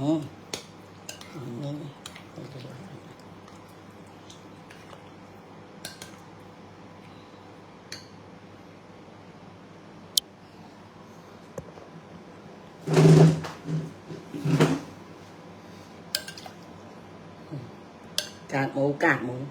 อืมอันนี้กากหมูกากหมู ก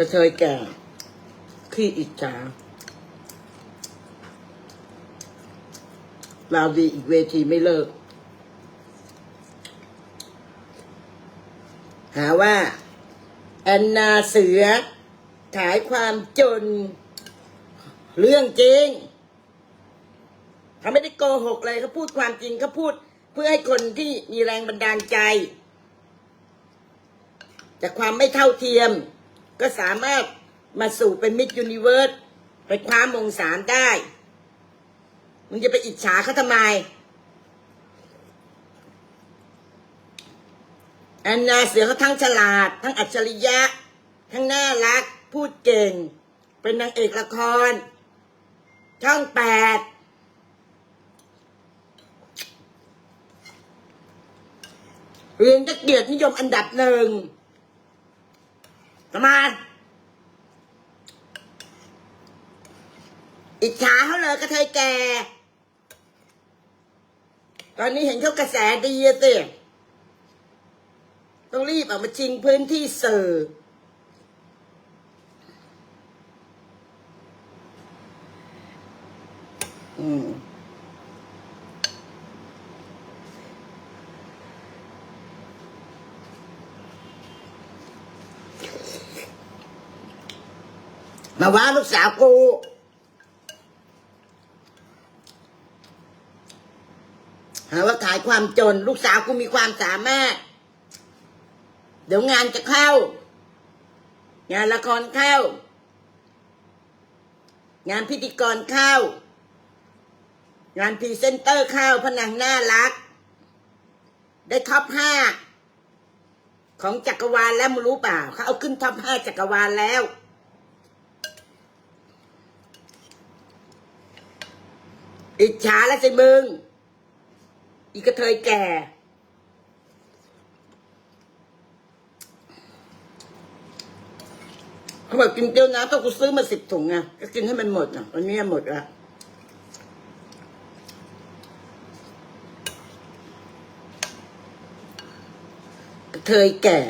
ระเทยแก่ ขี้อิจฉาลาวดีอีกเวทีไม่เลิก หาว่า แอนนาเสือ ขายความจน เรื่องจริง เขาไม่ได้โกหกเลยเขาพูดความจริงเขาพูด เพื่อให้คนที่มีแรงบันดาลใจ จากความไม่เท่าเทียม ก็สามารถมาสู่เป็นมิ s ยูนิเวิร์สไปคว้ามงสามได้ มึงจะไปอิจฉาเขาทำไม แอนนาเสือเขาทั้งฉลาด ทั้งอัจฉริยะ ทั้งน่ารัก พูดเก่ง เป็นนางเอกละคร ช่องแปดเรียนจะเกียรตินิยมอันดับหนึ่ง ทำไมอิจฉาเขาเลยกระเทยแก่ ตอนนี้เห็นเขากระแสดีอะสิต้องรีบออกมาชิงพื้นที่สื่ออืม มาว่าลูกสาวกูหาว่าขายความจน ลูกสาวกูมีความสามารถ เดี๋ยวงานจะเข้า งานละครเข้า งานพิธีกรเข้า งานพรีเซนเตอร์เข้าพนังน่ารัก ได้ท็อปห้าของจักรวาลแล้วมึงรู้เปล่าเขาเอาขึ้นท็อปห้าจักรวาลแล้ว อิจฉาแล้วสิมึง อีกระเทยแก่ เขาบอกกินเกี๊ยวน้ำต้องกูซื้อมาสิบถุงไงก็กินให้มันหมดอะวันนี้หมดละกระเทยแก่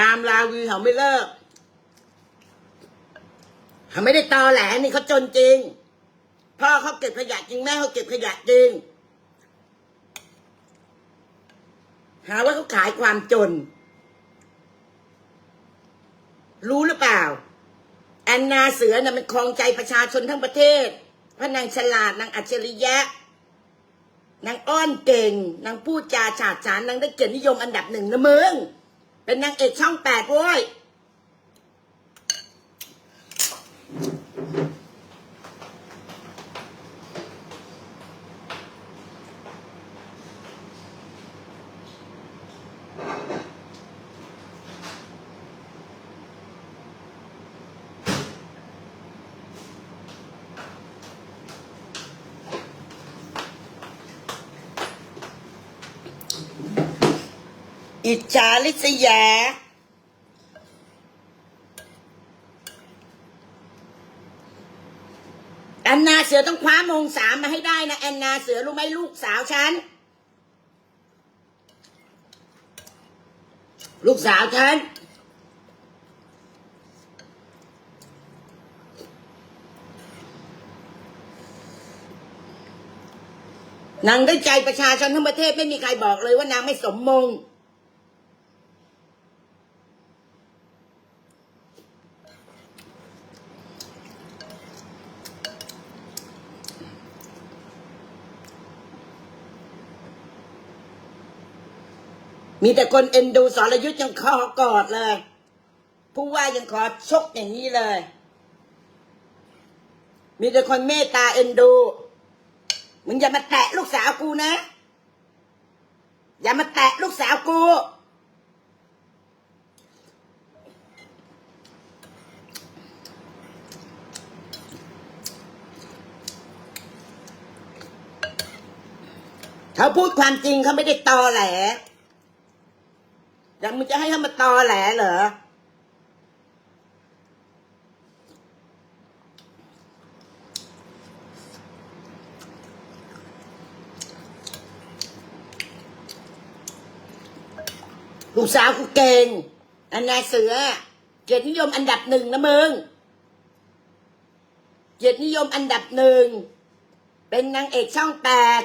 ตามลาวีเขาไม่เลิกเขาไม่ได้ตอแหลนี่เขาจนจริง พ่อเขาเก็บขยะจริงแม่เขาเก็บขยะจริง หาว่าเขาขายความจน รู้หรือเปล่า แอนนาเสือน่ะมันครองใจประชาชนทั้งประเทศเพราะนางฉลาดนางอัจฉริยะนางอ้อนเก่ง นางพูดจาฉาดฉานนางได้เกียรตินิยมอันดับหนึ่งนะมึง เป็นนางเอกช่องแปดเว้ย อิจฉาลิษยา แอนนาเสือต้องคว้ามงสามมาให้ได้นะ แอนนาเสือรู้ไหมลูกสาวฉัน ลูกสาวฉันนางได้ใจประชาชนทั้งประเทศไม่มีใครบอกเลยว่านางไม่สมมง มีแต่คนเอ็นดูสรยุทธ์ยังขอกอดเลย ผู้ว่ายังขอชกอย่างนี้เลย มีแต่คนเมตตาเอ็นดู มึงอย่ามาแตะลูกสาวกูนะ อย่ามาแตะลูกสาวกู เขาพูดความจริงเขาไม่ได้ตอแหล แล้วมึงจะให้เขามาตอแหลเหรอลูกสาวกูเก่ง อันนาเสือ เกียรตินิยมอันดับหนึ่งนะมึง เกียรตินิยมอันดับหนึ่ง เป็นนางเอกช่องแปด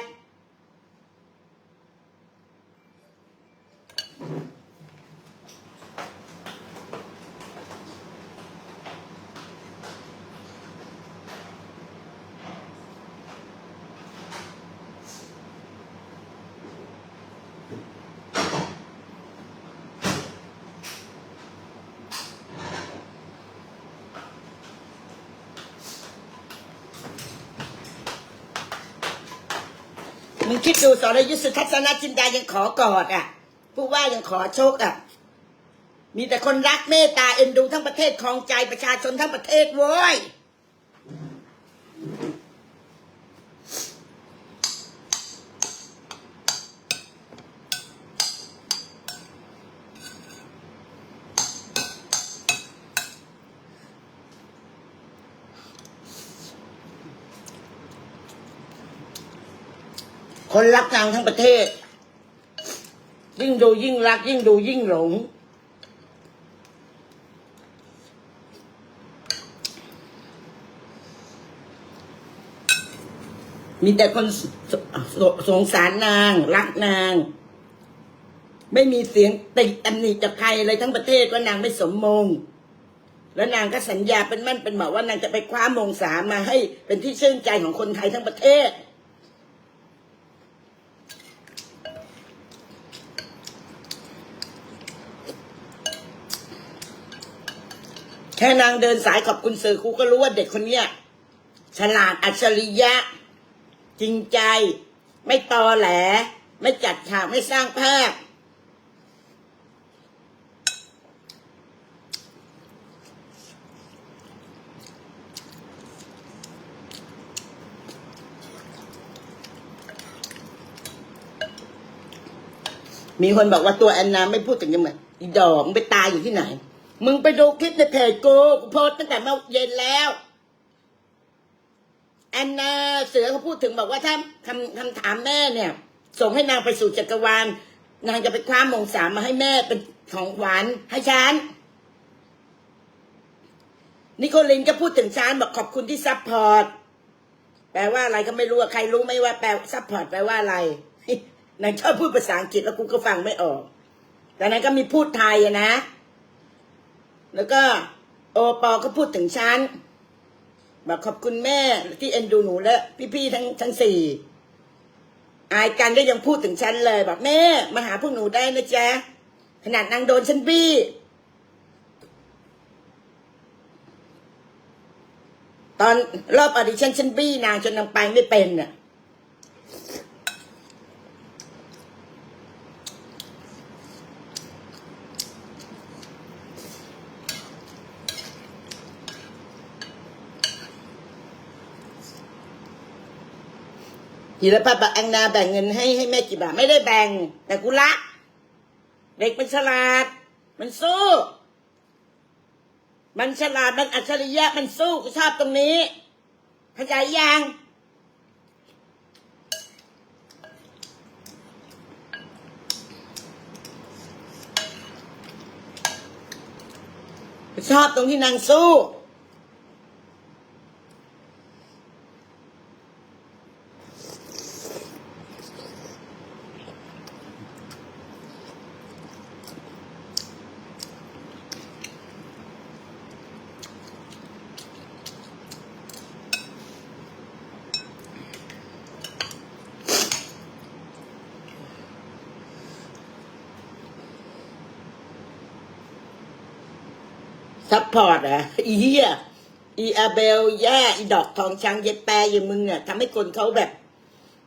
มึงคิดดูสรยุทธสุทัศนจินดายังขอกอดอะ ผู้ว่ายังขอโชคอะ มีแต่คนรักเมตตาเอ็นดูทั้งประเทศคลองใจประชาชนทั้งประเทศโว้ย คนรักนางทั้งประเทศ ยิ่งดูยิ่งรัก ยิ่งดูยิ่งหลง มีแต่คนสสสงสารนาง รักนาง ไม่มีเสียงติตำหนิจากใครเลยทั้งประเทศว่านางไม่สมมงแล้วนางก็สัญญาเป็นมั่นเป็นหมอว่านางจะไปคว้ามงสามมาให้เป็นที่ชื่นใจของคนไทยทั้งประเทศ ค่นางเดินสายขอบคุณสื่อครูก็รู้ว่าเด็กคนเนี้ยฉลาดอัจฉริยะ จริงใจ ไม่ตอแหล ไม่จัดฉากไม่สร้างภาพมีคนบอกว่าตัวแอนนาไม่พูดถึงยังไงอีดอกมึงไปตายอยู่ที่ไหน มึงไปดูคลิปในเพจกูกูโพสต์ตั้งแต่เมื่อเย็นแล้วแอนนาเสือเขาพูดถึงบอกว่าถ้าคำคำถามแม่เนี่ย ส่งให้นางไปสู่จักรวาลนางจะไปคว้ามงสามมาให้แม่เป็นของขวัญให้ฉันนิโคลินก็พูดถึงฉันบอกขอบคุณที่ซัพพอร์ตแปลว่าอะไรก็ไม่รู้ใครรู้ไหมว่าแปลซัพพอร์ตแปลว่าอะไรนางชอบพูดภาษาอังกฤษแล้วกูก็ฟังไม่ออกแต่นางก็มีพูดไทยนะ แล้วก็โอปอก็พูดถึงฉันบอกขอบคุณแม่ที่เอ็นดูหนูและ พี่ๆทั้งทั้งสี่อายกันก็ยังพูดถึงฉันเลยบอกแม่มาหาพวกหนูได้นะจ๊ะขนาดนางโดนฉันบี้ตอนรอบออดิชั่นฉันบี้นางจนนางไปไม่เป็นน่ะ ธีรพัฒน์บอกแองนาแบ่งเงินให้ให้แม่กี่บาทไม่ได้แบ่ง แต่กูละ เด็กมันฉลาด มันสู้ มันฉลาดมันอัจฉริยะมันสู้กูชอบตรงนี้เข้าใจยังชอบตรงที่นางสู้ ม ซัพพอร์ตอะอีเหี้ยอีอาเบลแย่อีดอกทองช้างเย็ดแปรอย่างมึงอะทำให้คนเขาแบบ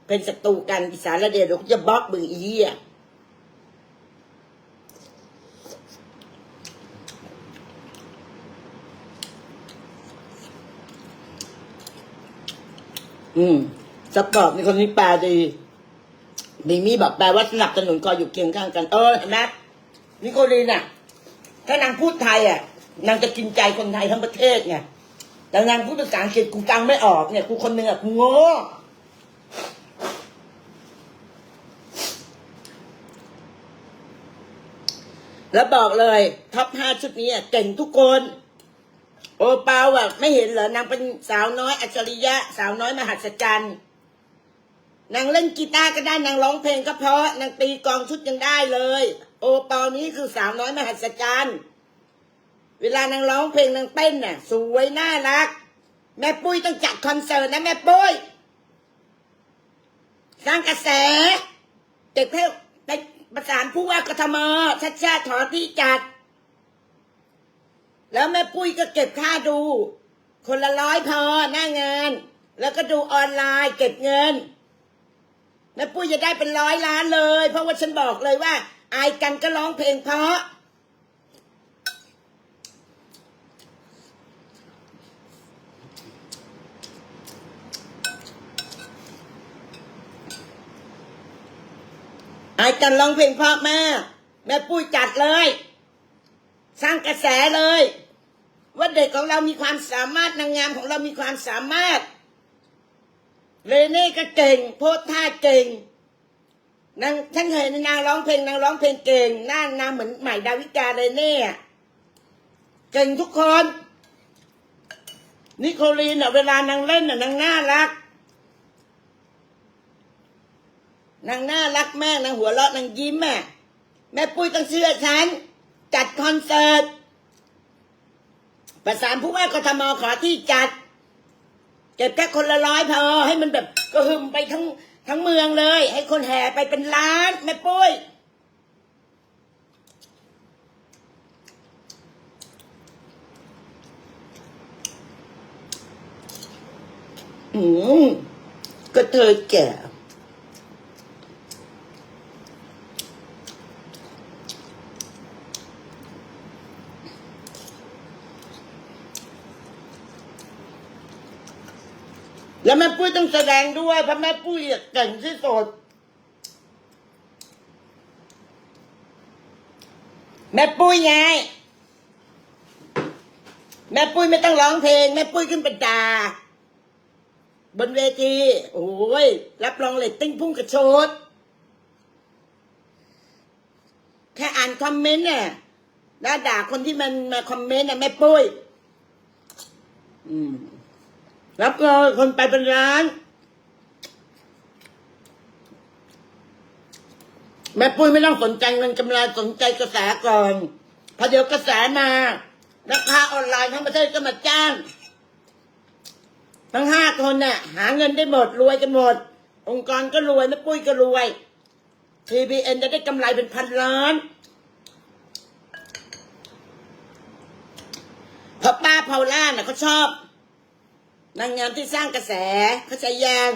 เป็นศัตรูกันอีสารเดียวเดี๋ยวกูจะบล็อกมึงอีเหี้ยอืมซัพพอร์ตมีคนนี้แปลดีมีมีแบอกแปลว่าสนับสนุนคอยอยู่เคียงข้างกัน เออเห็นไหมนิโคลีนอะ ถ้านางพูดไทยอะ นางจะกินใจคนไทยทั้งประเทศไงแต่นางพูดภาษาอังกฤษกูฟังไม่ออกเนี่ยกูคนหนึ่งอะกูโง่แล้วบอกเลยท็อปห้าชุดนี้อะเก่งทุกคน โอเปาอะไม่เห็นเหรอนางเป็นสาวน้อยอัจฉริยะ สาวน้อยมหัศจรรย์นางเล่นกีตาร์ก็ได้นางร้องเพลงก็เพราะนางตีกลองชุดยังได้เลย โอปานี้คือสาวน้อยมหัศจรรย์ เวลานางร้องเพลงนางเต้นน่ะ สวยน่ารัก แม่ปุ้ยต้องจัดคอนเสิร์ตนะแม่ปุ้ยสร้างกระแส เด็กเพลไปประสานผู้ว่ากทมชัดชาติถอที่จัด แล้วแม่ปุ้ยก็เก็บค่าดู คนละร้อยพอหน้างาน แล้วก็ดูออนไลน์เก็บเงินแม่ปุ้ยจะได้เป็นร้อยล้านเลย เพราะว่าฉันบอกเลยว่า อายกันก็ร้องเพลงเพราะ อายกันร้องเพลงเพราะมากแม่ปุ้ยจัดเลย สร้างกระแสเลย ว่าเด็กของเรามีความสามารถนางงามของเรามีความสามารถเลเน่ก็เก่ง โพสท่าเก่งนางฉันเห็นนางร้องเพลงนางร้องเพลงเก่งหน้านางเหมือนใหม่ดาวิกาเลเน่เก่งทุกคนนิโคลีนอะเวลานางเล่นอะนางน่ารัก นางน่ารักแม่นางหัวเราะนางยิ้มแม่แม่ปุ้ยต้องเชื่อฉัน จัดคอนเสิร์ตประสานผู้ว่ากทมขอที่จัด เก็บแค่คนละร้อยพอให้มันแบบกระหึ่มไปทั้งทั้งเมืองเลย ให้คนแห่ไปเป็นล้านแม่ปุ้ยอืมก็เธอแก่ แล้วแม่ปุ้ยต้องแสดงด้วยเพราะแม่ปุ้ยเก่งที่สุด แม่ปุ้ยไง แม่ปุ้ยไม่ต้องร้องเพลง แม่ปุ้ยขึ้นไปด่าบนเวที โอ้ย รับรองเลยติ้งพุ่งกระโชดแค่อ่านคอมเมนต์เนี่ยแล้วด่าคนที่มันมาคอมเมนต์น่ะแม่ปุ้ย อืม รับเลยคนไปเป็นร้าน แม่ปุ้ยไม่ต้องสนใจเงินกำไรสนใจกระแสก่อนพอเดี๋ยวกระแสมาราคาออนไลน์ทั้งประเทศก็มาจ้าง ทั้งห้าคนน่ะหาเงินได้หมดรวยกันหมด องค์กรก็รวยแม่ปุ้ยก็รวย TBN จะได้กำไรเป็นพันล้านพราะป้าพาล่าน่ะเขาชอบ นางงามที่สร้างกระแสเขาใช้ยาง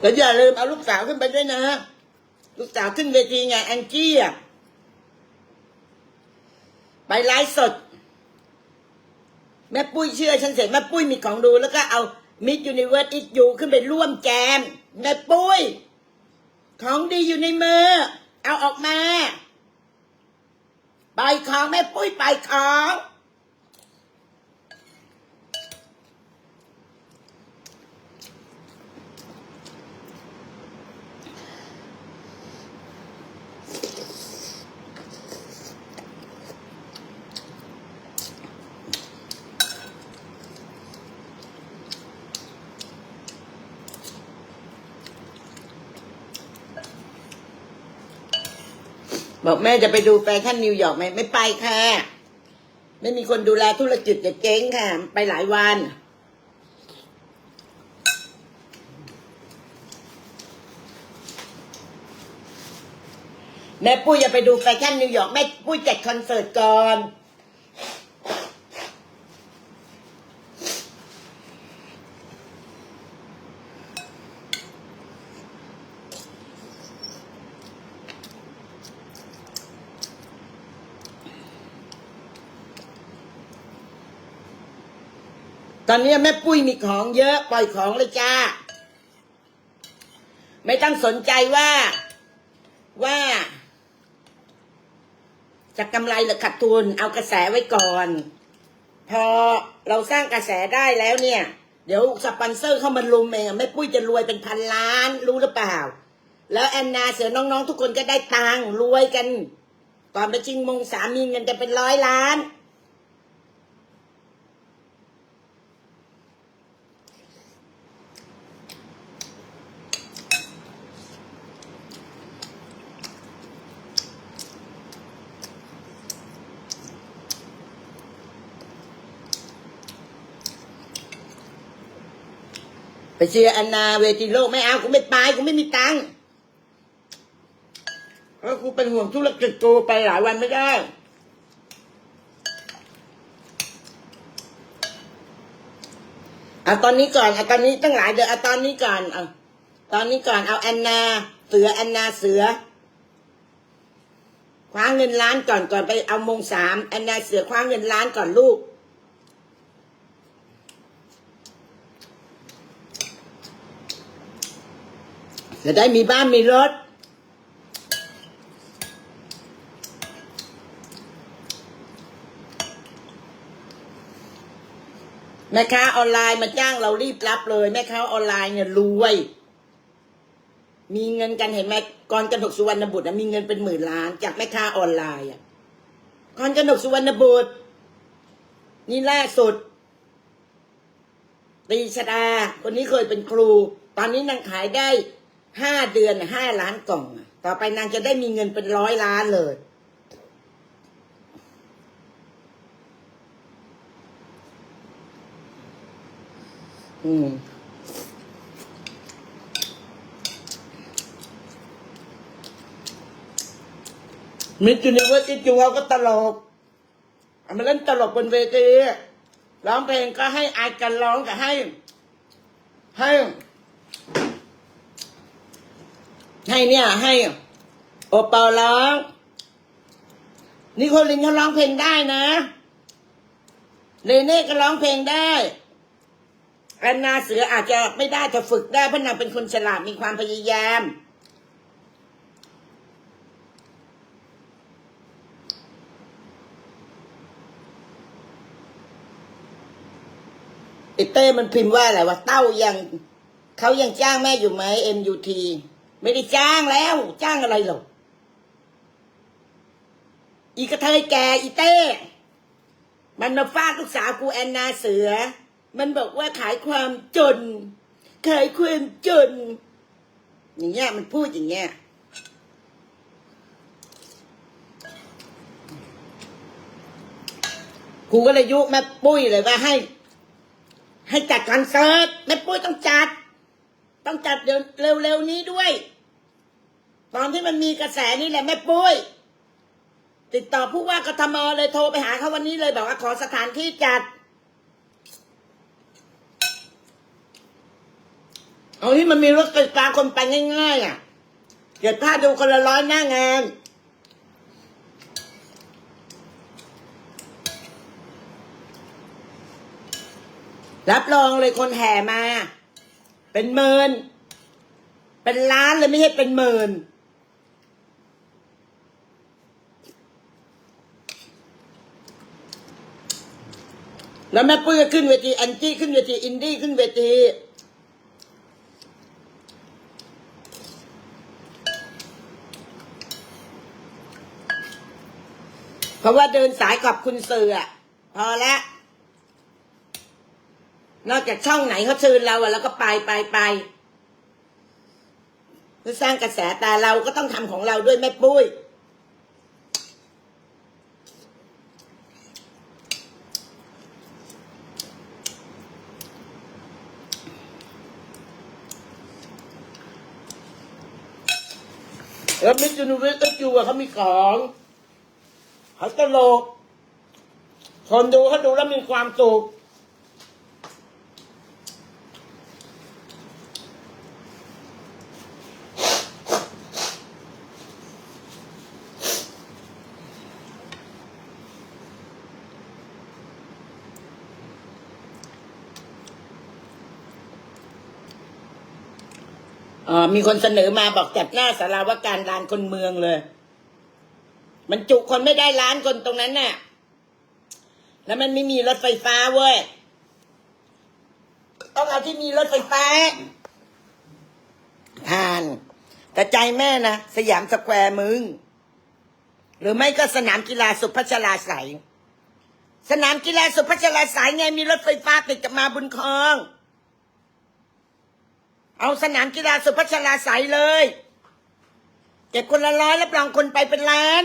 แล้วอย่าลืมเอาลูกสาวขึ้นไปด้วยนะ ลูกสาวขึ้นเวทีไงแองจี้อะไปไลฟ์สด แม่ปุ้ยเชื่อฉันเสร็จแม่ปุ้ยมีของดูแล้วก็เอามิดยูนิเวิร์สอิทยูขึ้นไปร่วมแจมแม่ปุ้ย ของดีอยู่ในมือ เอาออกมาไปของแม่ปุ้ยไปของ บอกแม่จะไปดูแฟชั่นนิวยอร์กไหมไม่ไปค่ะ ไม่มีคนดูแลธุรกิจจะเจ๊งค่ะ ไปหลายวัน แม่ปุ้ยจะไปดูแฟชั่นนิวยอร์กแม่ปุ้ยจัดคอนเสิร์ตก่อน อนนี้แม่ปุ้ยมีของเยอะปล่อยของเลยจ้า ไม่ต้องสนใจว่าว่า จะกำไรหรือขาดทุนเอากระแสไว้ก่อน พอเราสร้างกระแสได้แล้วเนี่ย เดี๋ยวสปอนเซอร์เข้ามาลุมเองแม่ปุ้ยจะรวยเป็นพันล้านรู้หรือเปล่า แล้วแอนนาเสือน้องๆ ทุกคนก็ได้ตังค์รวยกันก่อนไปชิงมงสามีเงินจะเป็นร้อยล้าน เชียร์แอนนาเวทีโลกไม่เอากูไม่ไปกูไม่มีตังค์เพราะกูเป็นห่วงธุรกิจกูไปหลายวันไม่ได้เอาตอนนี้ก่อนเอาตอนนี้ตั้งหลายเดือนเอาตอนนี้ก่อนเอาตอนนี้ก่อนเอาแอนนา เสือแอนนาเสือคว้าเงินล้านก่อนก่อนไปเอามงสามแอนนาเสือคว้าเงินล้านก่อนลูก จะได้มีบ้านมีรถ แม่ค้าออนไลน์มาจ้างเรารีบรับเลย แม่ค้าออนไลน์เนี่ยรวย มีเงินกันเห็นไหมกรกนกสุวรรณบุตรนะมีเงินเป็นหมื่นล้าน จากแม่ค้าออนไลน์อะกรกนกสุวรรณบุตร นี่ล่าสุดตีชดาคนนี้เคยเป็นครู ตอนนี้นางขายได้ ห้าเดือนห้าล้านกล่อง ต่อไปนางจะได้มีเงินเป็นร้อยล้านเลย อืมมิจูนิเวอร์ซิจูเขาก็ตลกเอามาเล่นตลกบนเวทีร้องเพลงก็ให้อายกันร้องกับให้ ให้ ให้เนี่ย ให้ โอปอลร้องนิโคลินเขาร้องเพลงได้นะเลเน่ก็ร้องเพลงได้แอนนาเสืออาจจะไม่ได้แต่ฝึกได้เพราะนางเป็นคนฉลาดมีความพยายาม ไอเต้มันพิมพ์ว่าอะไรวะเต้ายังเขายังจ้างแม่อยู่ไหม MUT ไม่ได้จ้างแล้ว จ้างอะไรหรอกอีกระเทยแกอีเต้ มันมาฟาดลูกสาวกูแอนนาเสือ มันบอกว่าขายความจน ขายความจน อย่างเงี้ยมันพูดอย่างเงี้ยครูก็เลยยุแม่ปุ้ยเลยว่าให้ ให้จัดคอนเสิร์ตแม่ปุ้ยต้องจัด ต้องจัดเดี๋ยวเร็วๆนี้ด้วย ตอนที่มันมีกระแสนี่แหละแม่ปุ้ย ติดต่อผู้ว่ากทมเลยโทรไปหาเขาวันนี้เลยบอกว่าขอสถานที่จัด เอาที่มันมีรถไฟฟ้าคนไปง่ายๆอะเดี๋ยวถ้าดูคนละร้อยหน้างานรับรองเลยคนแห่มา เป็นหมื่นเป็นล้านเลยไม่ใช่เป็นหมื่น แล้วแม่ปุ้ยก็ขึ้นเวทีแอนจี้ขึ้นเวทีอินดี้ขึ้นเวทีเพราะว่าเดินสายขอบคุณสื่ออะพอแล้วนอกจากช่องไหนเขาเชิญเราอะเราก็ไปไปไปเพื่อสร้างกระแสแต่เราก็ต้องทำของเราด้วยแม่ปุ้ย แล้วมิสยูนิเวอร์สจูอะเขามีของเขาตลกคนดูเขาดูแล้วมีความสุข ออมีคนเสนอมาบอกจัดหน้าสาราว่าการลานคนเมืองเลย มันจุคนไม่ได้ล้านคนตรงนั้นน่ะ แล้วมันไม่มีรถไฟฟ้าเว้ย ต้องเอาที่มีรถไฟฟ้าผ่าน แต่ใจแม่นะ สยามสแควร์มึง หรือไม่ก็สนามกีฬาสุพัชราใสยสนามกีฬาสุพัชราใสยไงมีรถไฟฟ้าติดกับมาบุญครอง เอาสนามกีฬาสุพัชราใสเลย เก็บคนละร้อยรับรองคนไปเป็นล้าน